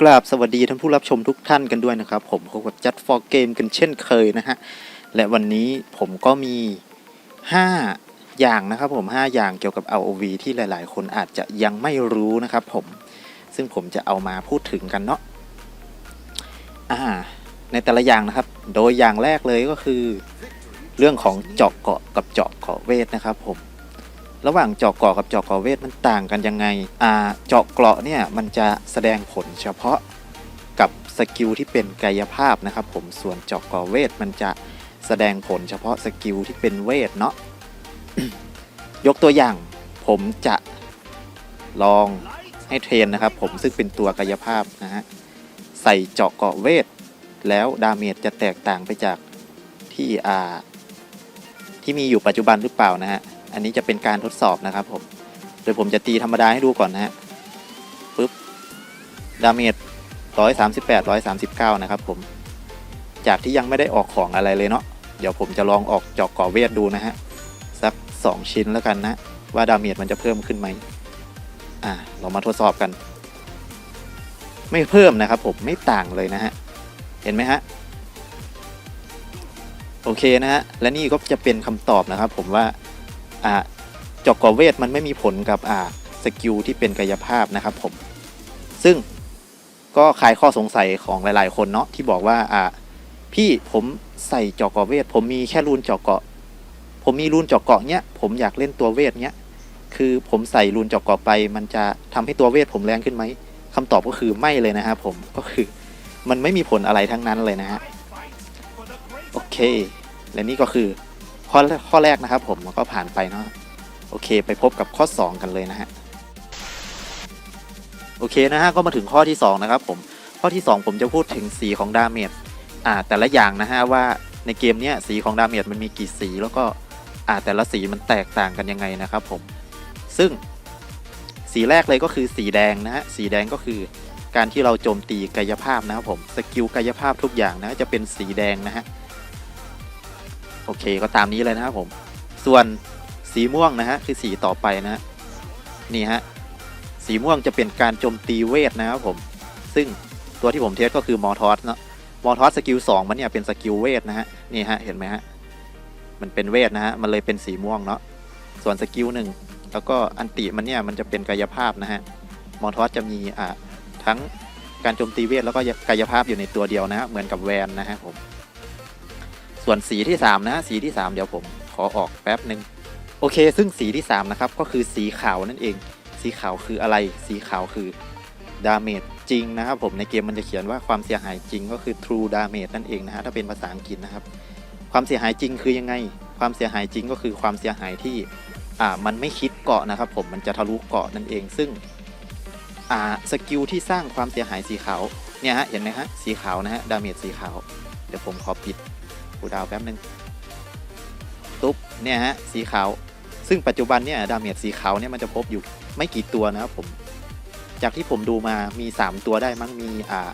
กราบสวัสดีท่านผู้รับชมทุกท่านกันด้วยนะครับ ผมพบกับจัดฟอร์เกมกันเช่นเคยนะฮะ และวันนี้ผมก็มี 5 อย่างนะครับผม 5 อย่างเกี่ยวกับ ROV ที่หลาย ๆ คนอาจจะยังไม่รู้นะครับผมซึ่งผมจะเอามาพูดถึงกันเนาะอ่า ในแต่ละอย่างนะครับ โดยอย่างแรกเลยก็คือ เรื่องของเจาะเกาะกับเจาะเกาะเวทนะครับผม ระหว่างเจาะเกาะกับเจาะเกาะเวทมันต่างกันยังไงอ่าเจาะเกราะเนี่ยมันจะแสดงผลเฉพาะกับสกิลที่เป็นกายภาพนะครับผมส่วนเจาะเกราะเวทมันจะแสดงผลเฉพาะสกิลที่เป็นเวทเนาะยกตัวอย่างผมจะลองให้เทรนนะครับ ผมซึ่งเป็นตัวกายภาพนะฮะใส่เจาะเกราะเวท แล้วดาเมจจะแตกต่างไปจากที่อ่าที่มีอยู่ปัจจุบันหรือเปล่านะฮะ อันนี้จะเป็นการทดสอบนะครับผมโดยผมจะตีธรรมดาให้ดูก่อนนะฮะปึ๊บดาเมจ138 139 นะครับผม จากที่ยังไม่ได้ออกของอะไรเลยเนาะเดี๋ยวผมจะลองออกจอกก่อเวทดูนะฮะ สัก 2 ชิ้นแล้วกันนะ ว่าดาเมจมันจะเพิ่มขึ้นไหมอ่าเรามาทดสอบกัน ไม่เพิ่มนะครับผมไม่ต่างเลยนะฮะ เห็นไหมฮะ โอเคนะฮะ และนี่ก็จะเป็นคำตอบนะครับผมว่า อ่าจอกกอเวทมันไม่มีผลกับอ่าสกิลที่เป็นกายภาพนะครับผม ซึ่งก็คลายข้อสงสัยของหลาย ๆ คนเนาะที่บอกว่าอ่าพี่ผมใส่จอกกอเวท ผมมีแค่รูนจอกเกาะ ผมมีรูนจอกเกาะเนี้ยผมอยากเล่นตัวเวทเนี้ยคือผมใส่รูนจอกเกาะไป มันจะทำให้ตัวเวทผมแรงขึ้นไหมคำตอบก็คือไม่เลยนะครับผมก็คือมันไม่มีผลอะไรทั้งนั้นเลยนะฮะโอเค และนี่ก็คือ ข้อข้อแรกนะครับ ผมก็ผ่านไปเนาะโอเค ไปพบกับข้อ 2 กันเลยนะฮะโอเคนะฮะก็มาถึงข้อที่ 2 นะครับผมข้อที่ 2 ผมจะพูดถึงสีของดาเมจอ่าแต่ละอย่างนะฮะว่าในเกมเนี้ยสีของดาเมจมันมีกี่สีแล้วก็อ่าแต่ละสีมันแตกต่างกันยังไงนะครับผมซึ่งสีแรกเลยก็คือสีแดงนะฮะสีแดงก็คือการที่เราโจมตีกายภาพนะครับผมสกิลกายภาพทุกอย่างนะจะเป็นสีแดงนะฮะ โอเคก็ตามนี้เลยนะครับผม ส่วนสีม่วงนะฮะคือสีต่อไปนะฮะนี่ฮะสีม่วงจะเป็นการโจมตีเวทนะครับผม ซึ่งตัวที่ผมเทสก็คือมอทอสเนาะมอทอสสกิลสองมันเนี่ยเป็นสกิลเวทนะฮะนี่ฮะเห็นไหมฮะมันเป็นเวทนะฮะมันเลยเป็นสีม่วงเนาะส่วนสกิลหนึ่งแล้วก็อันติมันเนี่ยมันจะเป็นกายภาพนะฮะมอทอสจะมีอ่าทั้งการโจมตีเวทแล้วก็กายภาพอยู่ในตัวเดียวนะฮะเหมือนกับแวนนะฮะผม ส่วนสีที่3นะสีที่ 3 เดี๋ยวผมขอออกแป๊บหนึ่งโอเค ซึ่งสีที่3นะครับก็คือสีขาวนั่นเอง สีขาวคืออะไร สีขาวคือดาเมจจริงนะครับผมในเกมมันจะเขียนว่าความเสียหายจริงก็คือ true damage นั่นเองนะฮะถ้าเป็นภาษาอังกฤษนะครับ ความเสียหายจริงคือยังไง ความเสียหายจริงก็คือความเสียหายที่อ่ามันไม่คิดเกาะนะครับผมมันจะทะลุเกาะนั่นเอง ซึ่งอ่าสกิลที่สร้างความเสียหายสีขาวเนี่ยฮะเห็นไหมฮะสีขาวนะฮะดาเมจสีขาว เดี๋ยวผมขอปิด กูดาวแป๊บนึงตุ๊บเนี่ยฮะสีขาว ซึ่งปัจจุบันเนี่ยดาเมจสีขาวเนี่ยมันจะพบอยู่ไม่กี่ตัวนะครับผม จากที่ผมดูมามี 3 ตัวได้มั้งมีอ่า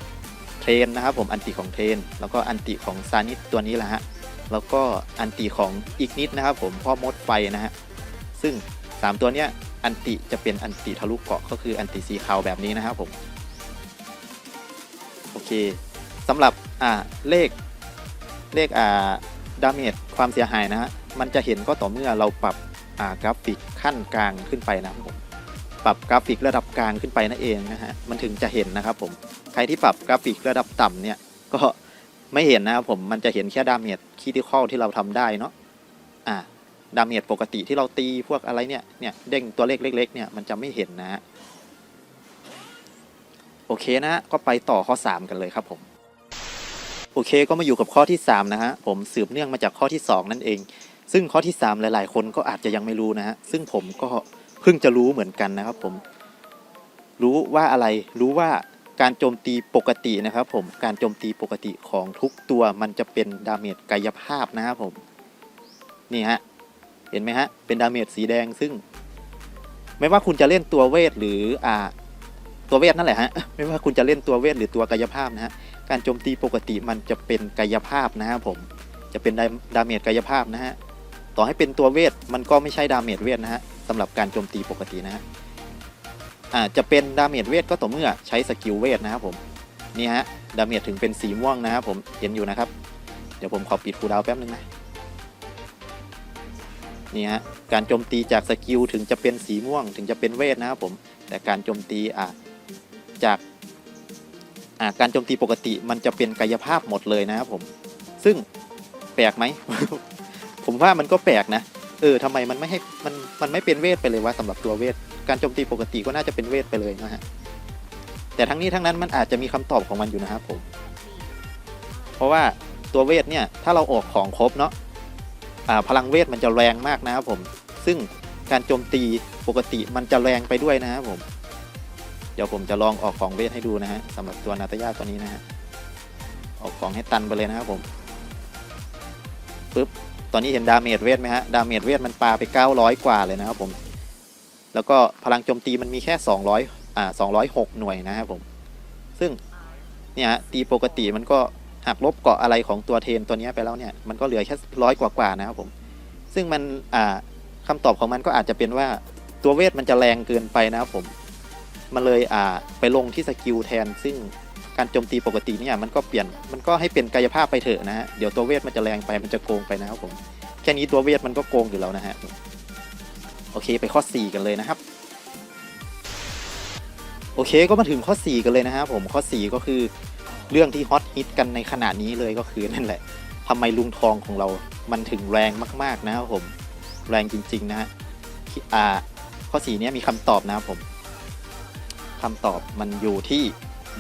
เทรนนะครับผมอันติของเทรนแล้วก็อันติของซานิสตัวนี้แหละฮะแล้วก็อันติของอีกนิดนะครับผมพ่อมดไฟนะฮะซึ่ง 3 ตัวเนี้ยอันติจะเป็นอันติทะลุเกาะก็คืออันติสีขาวแบบนี้นะครับผมโอเคสำหรับอ่าเลข เลขอ่าดาเมจความเสียหายนะฮะมันจะเห็นก็ต่อเมื่อเราปรับอ่ากราฟิกขั้นกลางขึ้นไปนะครับผมปรับกราฟิกระดับกลางขึ้นไปนั่นเองนะฮะมันถึงจะเห็นนะครับผมใครที่ปรับกราฟิกระดับต่ำเนี่ยก็ไม่เห็นนะครับผมมันจะเห็นแค่ดาเมจคีติคอลที่เราทำได้เนาะอ่าดาเมจปกติที่เราตีพวกอะไรเนี่ยเนี่ยเด้งตัวเลขเล็กๆเนี่ยมันจะไม่เห็นนะฮะโอเคนะฮะก็ไปต่อข้อ 3 กันเลยครับผม โอเคก็มาอยู่กับข้อที่ 3 นะฮะ ผมสืบเนื่องมาจากข้อที่ 2 นั่นเอง ซึ่งข้อที่ 3 หลาย ๆ คนก็อาจจะยังไม่รู้นะฮะ ซึ่งผมก็เพิ่งจะรู้เหมือนกันนะครับผม รู้ว่าอะไร รู้ว่าการโจมตีปกตินะครับผม การโจมตีปกติของทุกตัวมันจะเป็นดาเมจกายภาพนะครับผม นี่ฮะ เห็นไหมฮะ เป็นดาเมจสีแดงซึ่ง ไม่ว่าคุณจะเล่นตัวเวทหรืออ่าตัวเวทนั่นแหละฮะ ไม่ว่าคุณจะเล่นตัวเวทหรือตัวกายภาพนะฮะ การโจมตีปกติมันจะเป็นกายภาพนะครับผมจะเป็นดาเมจกายภาพนะฮะต่อให้เป็นตัวเวทมันก็ไม่ใช่ดาเมจเวทนะฮะสำหรับการโจมตีปกตินะฮะอ่าจะเป็นดาเมจเวทก็ต่อเมื่อใช้สกิลเวทนะครับผมนี่ฮะดาเมจถึงเป็นสีม่วงนะครับผมเห็นอยู่นะครับ เดี๋ยวผมขอปิดคูลดาวแป๊บนึงนะนี่ฮะการโจมตีจากสกิลถึงจะเป็นสีม่วงถึงจะเป็นเวทนะครับผมแต่การโจมตีอะจาก การโจมตีปกติมันจะเป็นกายภาพหมดเลยนะครับผม ซึ่งแปลกไหม ผมว่ามันก็แปลกนะ เออทำไมมันไม่ให้มันมันไม่เป็นเวทไปเลยวะสำหรับตัวเวท การโจมตีปกติก็น่าจะเป็นเวทไปเลยนะฮะ แต่ทั้งนี้ทั้งนั้นมันอาจจะมีคำตอบของมันอยู่นะครับผม เพราะว่าตัวเวทเนี่ยถ้าเราออกของครบเนาะอ่าพลังเวทมันจะแรงมากนะครับผม ซึ่งการโจมตีปกติมันจะแรงไปด้วยนะครับผม เดี๋ยวผมจะลองออกของเวทให้ดูนะฮะสำหรับตัวนาตายาตัวนี้นะฮะออกของให้ตันไปเลยนะครับผมปึ๊บตอนนี้เห็นดาเมจเวทไหมฮะดาเมจเวทมันปาไป 900 กว่าเลยนะครับผม แล้วก็พลังโจมตีมันมีแค่ 200อ่า206 หน่วยนะครับผม ซึ่งเนี่ยฮะตีปกติมันก็หักลบเกาะอะไรของตัวเทนตัวนี้ไปแล้วเนี่ยมันก็เหลือแค่ร้อยกว่าๆนะครับผม ซึ่งมันอ่าคำตอบของมันก็อาจจะเป็นว่าตัวเวทมันจะแรงเกินไปนะครับผม มันเลยอ่าไปลงที่สกิลแทน ซึ่งการโจมตีปกติเนี่ยมันก็เปลี่ยนมันก็ให้เป็นกายภาพไปเถอะนะฮะเดี๋ยวตัวเวทมันจะแรงไปมันจะโกงไปนะครับผมแค่นี้ตัวเวทมันก็โกงอยู่แล้วนะฮะโอเคไปข้อ 4 กันเลยนะครับ โอเคก็มาถึงข้อ 4 กันเลยนะครับผมข้อ 4 ก็คือเรื่องที่ฮอตฮิตกันในขณะนี้เลยก็คือนั่นแหละทำไมลุงทองของเรามันถึงแรงมาก ๆ นะครับผม แรงจริง ๆ นะฮะอ่าข้อ 4 เนี้ยมีคำตอบนะครับผม คำตอบมันอยู่ที่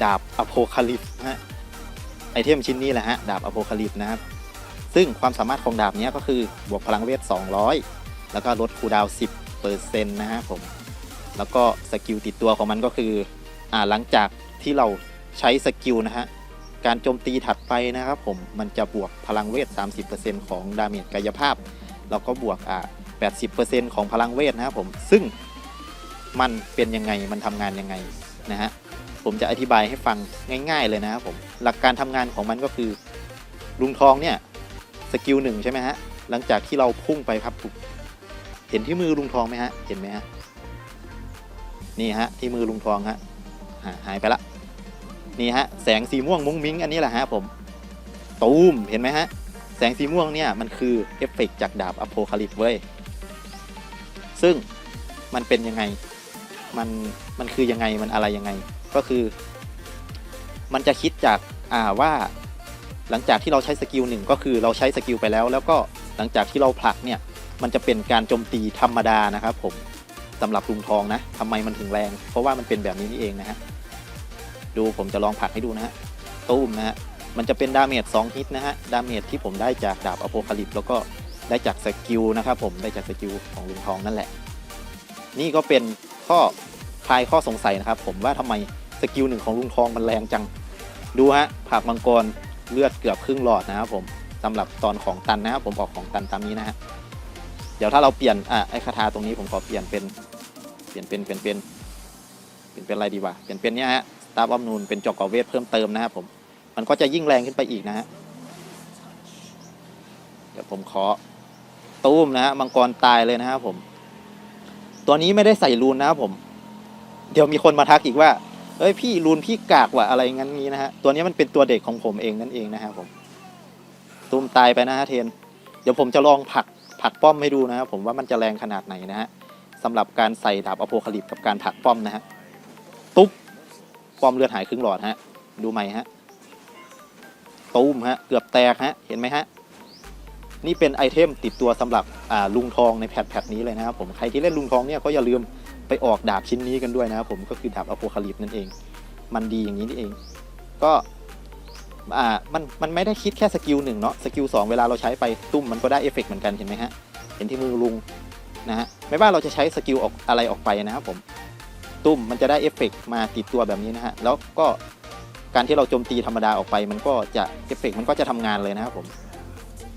ดาบอโพคาลิปนะฮะไอเทมชิ้นนี้แหละฮะดาบอโพคาลิปนะครับ ซึ่งความสามารถของดาบเนี้ยก็คือบวกพลังเวท 200 แล้วก็ลดคูดาว 10เปอร์เซ็นต์นะฮะผม แล้วก็สกิลติดตัวของมันก็คืออ่าหลังจากที่เราใช้สกิลนะฮะการโจมตีถัดไปนะครับผมมันจะบวกพลังเวท 30%ของดาเมจกายภาพ แล้วก็บวกอ่า80%ของพลังเวทนะครับผมซึ่ง มันเป็นยังไงมันทำงานยังไงนะฮะผมจะอธิบายให้ฟังง่ายๆเลยนะครับผมหลักการทำงานของมันก็คือลุงทองเนี่ยสกิลหนึ่งใช่ไหมฮะหลังจากที่เราพุ่งไปครับถูกเห็นที่มือลุงทองไหมฮะเห็นไหมฮะนี่ฮะที่มือลุงทองฮะหาหายไปละนี่ฮะแสงสีม่วงมุ้งมิ้งอันนี้แหละฮะผมตูมเห็นไหมฮะแสงสีม่วงเนี่ยมันคือเอฟเฟกต์จากดาบอโพคาลิปเว้ยซึ่งมันเป็นยังไง มันมันคือยังไงมันอะไรยังไง ก็คือ มันจะคิดจากอ่าว่าหลังจากที่เราใช้สกิลหนึ่งก็คือเราใช้สกิลไปแล้ว แล้วก็หลังจากที่เราผลักเนี่ยมันจะเป็นการโจมตีธรรมดานะครับ ผมสำหรับลุงทองนะทำไมมันถึงแรง เพราะว่ามันเป็นแบบนี้นี่เองนะฮะดูผมจะลองผลักให้ดูนะฮะตุ้มนะฮะมันจะเป็นดาเมจ2ฮิตนะฮะดาเมจที่ผมได้จากดาบอโพคาลิปแล้วก็ได้จากสกิลนะครับผมได้จากสกิลของลุงทองนั่นแหละ นี่ก็เป็น ข้อคลายข้อสงสัยนะครับ ผมว่าทำไมสกิลหนึ่งของลุงทองมันแรงจัง ดูฮะผักมังกรเลือดเกือบครึ่งหลอดนะครับผมสำหรับตอนของตันนะครับผมออกของตันตามนี้นะฮะเดี๋ยวถ้าเราเปลี่ยนอะไอ้คาถาตรงนี้ผมขอเปลี่ยนเป็นเปลี่ยนเป็นเปลี่ยนเป็นเปลี่ยนเป็นอะไรดีวะเปลี่ยนเป็นเนี้ยฮะตาบอมนูนเป็นจอกกอเวทเพิ่มเติมนะครับผมมันก็จะยิ่งแรงขึ้นไปอีกนะฮะเดี๋ยวผมขอตูมนะฮะมังกรตายเลยนะครับผม ตัวนี้ไม่ได้ใส่รูนนะครับผม เดี๋ยวมีคนมาทักอีกว่าเฮ้ยพี่รูนพี่กากว่ะอะไรงั้นนี้นะฮะ ตัวนี้มันเป็นตัวเด็กของผมเองนั่นเองนะฮะผม ตูมตายไปนะฮะเทน เดี๋ยวผมจะลองผักผักป้อมให้ดูนะครับผมว่ามันจะแรงขนาดไหนนะฮะสำหรับการใส่ดาบอโพคาลิปกับการผักป้อมนะฮะ ตุ๊บ ป้อมเลือดหายครึ่งหลอดฮะ ดูใหม่ฮะ ตูมฮะ เกือบแตกฮะ เห็นไหมฮะ นี่เป็นไอเทมติดตัวสำหรับลุงทองในแพทแพทนี้เลยนะครับผมใครที่เล่นลุงทองเนี่ยก็อย่าลืมไปออกดาบชิ้นนี้กันด้วยนะครับผมก็คือดาบอโพคาลิปนั่นเอง มันดีอย่างนี้นี่เอง ก็อ่ามันมันไม่ได้คิดแค่สกิลหนึ่งเนาะสกิลสองเวลาเราใช้ไปตุ้มมันก็ได้เอฟเฟกต์เหมือนกันเห็นไหมฮะเห็นที่มือลุงนะฮะไม่ว่าเราจะใช้สกิลออกอะไรออกไปนะครับผมตุ้มมันจะได้เอฟเฟกต์มาติดตัวแบบนี้นะฮะแล้วก็การที่เราโจมตีธรรมดาออกไป มันก็จะเอฟเฟกต์มันก็จะทำงานเลยนะครับผม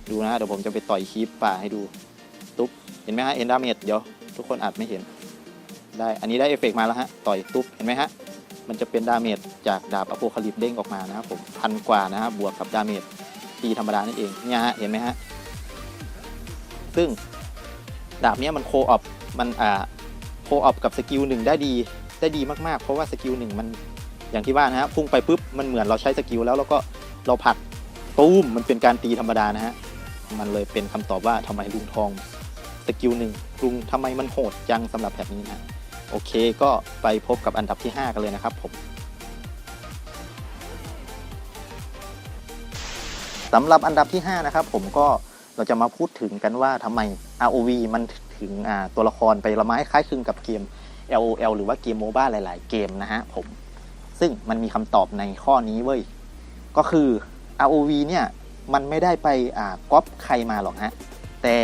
ดูนะเดี๋ยวผมจะไปต่อยคีปป่าให้ดู ตุ๊บ เห็นไหมฮะเห็นดาเมจเดี๋ยวทุกคนอาจไม่เห็น ได้อันนี้ได้เอฟเฟกต์มาแล้วฮะ ต่อยตุ๊บ เห็นไหมฮะ มันจะเป็นดาเมจจากดาบอโพคาลิปเด้งออกมานะครับผมพันกว่านะครับบวกกับดาเมจตีธรรมดานั่นเองเนี่ยฮะเห็นไหมฮะ ซึ่งดาบเนี้ยมันโคออปมันอ่าโคออปกับสกิลหนึ่งได้ดีได้ดีมากๆ เพราะว่าสกิลหนึ่งมันอย่างที่ว่านะฮะพุ่งไปปุ๊บมันเหมือนเราใช้สกิลแล้วแล้วก็เราผลักตูมมันเป็นการตีธรรมดานะฮะ มันเลยเป็นคำตอบว่าทำไมลุงทองสกิลหนึ่งลุงทำไมมันโหดจังสำหรับแบบนี้นะโอเคก็ไปพบกับอันดับที่ 5 กันเลยนะครับผมสำหรับอันดับที่ 5 นะครับผมก็เราจะมาพูดถึงกันว่าทำไม ROV มันถึงตัวละครไปละไม้คล้ายคลึงกับเกม LOL หรือว่าเกมโมบ้าหลาย ๆ เกมนะฮะผม ซึ่งมันมีคำตอบในข้อนี้เว้ย ก็คือ ROV เนี่ย มันไม่ได้ไปอ่าก๊อปใครมาหรอกฮะ แต่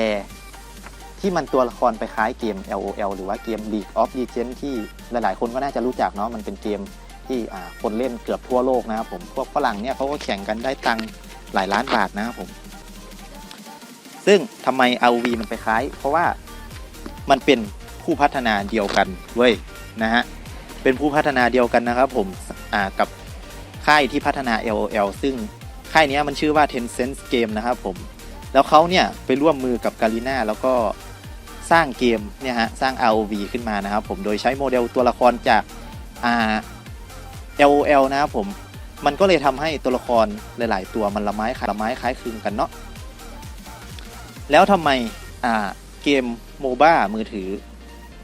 ที่มันตัวละครไปคล้ายเกม LOL หรือว่าเกม League of Legends ที่หลายๆ คนก็น่าจะรู้จักเนาะมันเป็นเกมที่อ่าคนเล่นเกือบทั่วโลกนะครับผมพวกฝรั่งเนี่ยเขาก็แข่งกันได้ตังหลายล้านบาทนะครับผม ซึ่งทำไม ROV มันไปคล้าย เพราะว่ามันเป็นผู้พัฒนาเดียวกันเว้ยนะฮะเป็นผู้พัฒนาเดียวกันนะครับผมอ่ากับค่ายที่พัฒนา LOL ซึ่ง ค่ายนี้มันชื่อว่า Tencent Game นะครับผม แล้วเขาเนี่ยไปร่วมมือกับ Garena แล้วก็สร้างเกมเนี่ยฮะสร้าง ROV ขึ้นมานะครับผมโดยใช้โมเดลตัวละครจาก LOL นะครับผมมันก็เลยทำให้ตัวละครหลาย ๆ ตัวมันละไม้คล้ายละไม้คล้ายคลึงกันเนาะ แล้วทำไมอ่าเกมโมบ้ามือถือ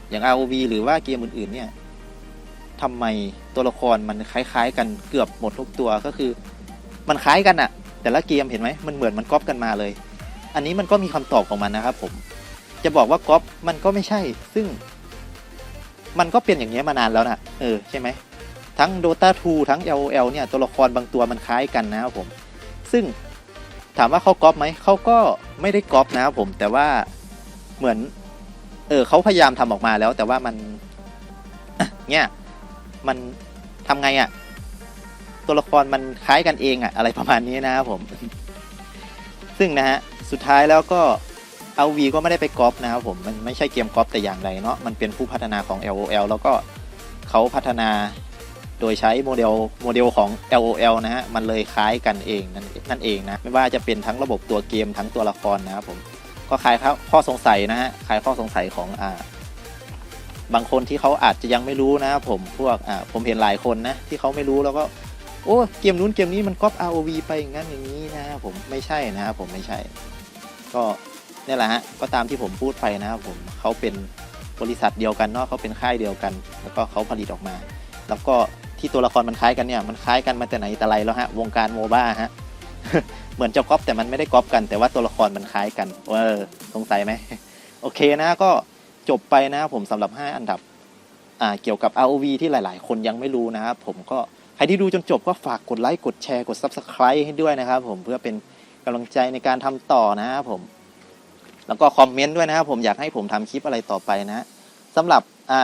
อย่าง ROV หรือว่าเกมอื่น ๆ เนี่ยทำไมตัวละครมันคล้าย ๆ กันเกือบหมดทุกตัวก็คือ มันคล้ายกันอะแต่ละเกมเห็นไหมมันเหมือนมันก๊อปกันมาเลย อันนี้มันก็มีคำตอบของมันนะครับผมจะบอกว่าก๊อปมันก็ไม่ใช่ ซึ่ง มันก็เป็นอย่างนี้มานานแล้วนะเออใช่ไหมทั้ง Dota 2 ทั้ง LOL เนี่ยตัวละครบางตัวมันคล้ายกันนะครับผม ซึ่งถามว่าเขาก๊อปไหมเขาก็ไม่ได้ก๊อปนะครับผม แต่ว่าเหมือน เออเขาพยายามทำออกมาแล้ว แต่ว่ามันเนี่ยมันทำไงอะ่ะ ตัวละครมันคล้ายกันเองอะอะไรประมาณนี้นะครับผม ซึ่งนะฮะสุดท้ายแล้วก็เอาวีก็ไม่ได้ไปก๊อปนะครับผมมันไม่ใช่เกมก๊อปแต่อย่างใดเนาะมันเป็นผู้พัฒนาของ LOL แล้วก็เขาพัฒนาโดยใช้โมเดลโมเดลของ LOL นะฮะ มันเลยคล้ายกันเองนั่นนั่นเองนะ ไม่ว่าจะเป็นทั้งระบบตัวเกมทั้งตัวละครนะครับผม ก็คลายข้อสงสัยนะฮะ คลายข้อสงสัยของอ่า บางคนที่เขาอาจจะยังไม่รู้นะครับผม พวกอ่าผมเห็นหลายคนนะที่เขาไม่รู้แล้วก็ โอ้เกมนู้นเกมนี้มันก๊อป ROV ไปอย่างนั้นอย่างนี้นะครับผมไม่ใช่นะครับผมไม่ใช่ ก็เนี่ยแหละฮะก็ตามที่ผมพูดไปนะครับผมเขาเป็นบริษัทเดียวกันเนาะเขาเป็นค่ายเดียวกัน แล้วก็เขาผลิตออกมา แล้วก็ที่ตัวละครมันคล้ายกันเนี่ยมันคล้ายกันมาแต่ไหนแต่ไรแล้วฮะวงการโมบ้าฮะเหมือนจะก๊อปแต่มันไม่ได้ก๊อปกัน แต่ว่าตัวละครมันคล้ายกันเออสงสัยไหมโอเคนะก็จบไปนะครับผมสำหรับ 5 อันดับอ่าเกี่ยวกับ ROV ที่หลาย ๆ คนยังไม่รู้นะครับผมก็ ใครที่ดูจนจบก็ฝากกดไลค์กดแชร์กด Subscribe ให้ด้วยนะครับผมเพื่อเป็นกำลังใจในการทำต่อนะครับผม แล้วก็คอมเมนต์ด้วยนะครับผมอยากให้ผมทำคลิปอะไรต่อไปนะสำหรับอ่า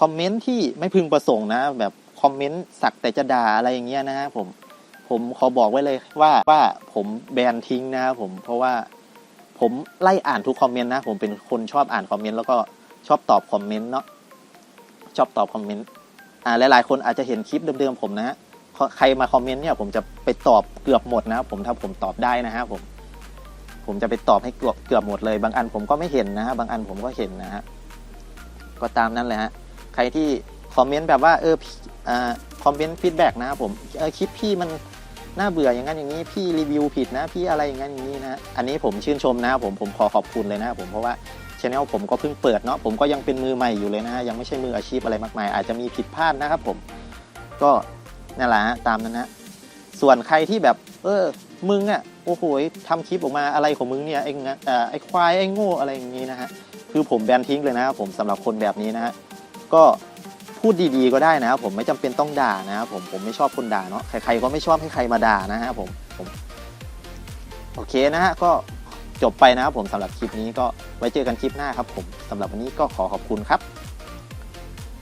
คอมเมนต์ที่ไม่พึงประสงค์นะ แบบคอมเมนต์สักแต่จะด่าอะไรอย่างเงี้ยนะครับผมผมขอบอกไว้เลยว่าว่าผมแบนทิ้งนะครับผมเพราะว่าผมไล่อ่านทุกคอมเมนต์นะ ผมเป็นคนชอบอ่านคอมเมนต์แล้วก็ชอบตอบคอมเมนต์เนาะชอบตอบคอมเมนต์ อ่าหลายๆ คนอาจจะเห็นคลิปเดิมๆผมนะฮะใครมาคอมเมนต์เนี่ยผมจะไปตอบเกือบหมดนะครับผมถ้าผมตอบได้นะครับผมผมจะไปตอบให้เกือบเกือบหมดเลย บางอันผมก็ไม่เห็นนะฮะบางอันผมก็เห็นนะฮะก็ตามนั้นแหละฮะใครที่คอมเมนต์แบบว่าเอออ่าคอมเมนต์ฟีดแบ็กนะครับผมเออคลิปพี่มันน่าเบื่ออย่างนั้นอย่างนี้พี่รีวิวผิดนะพี่อะไรอย่างนั้นอย่างนี้นะอันนี้ผมชื่นชมนะครับผมผมขอขอบคุณเลยนะครับผมเพราะว่า ช n e l ผมก็เพิ่งเปิดเนาะผมก็ยังเป็นมือใหม่อยู่เลยนะฮะยังไม่ใช่มืออาชีพอะไรมากมาย อาจจะมีผิดพลาดนะครับผมก็นั่นแหละฮะตามนั้นนะส่วนใครที่แบบ เออมึงอะโอ้โหทำคลิปออกมาอะไรของมึงเนี่ยไอ้งะเออไอ้ควายไอ้โง่อะไรอย่างนี้นะฮะคือผมแบนทิ้งเลยนะครับผมสำหรับคนแบบนี้นะฮะก็พูดดีๆก็ได้นะครับผมไม่จำเป็นต้องด่านะครับผมผมไม่ชอบคนด่าเนาะใครๆก็ไม่ชอบให้ใครมาด่านะฮะผมผมโอเคนะฮะก็ จบไปนะครับผมสำหรับคลิปนี้ก็ไว้เจอกันคลิปหน้าครับผมสำหรับวันนี้ก็ขอขอบคุณครับ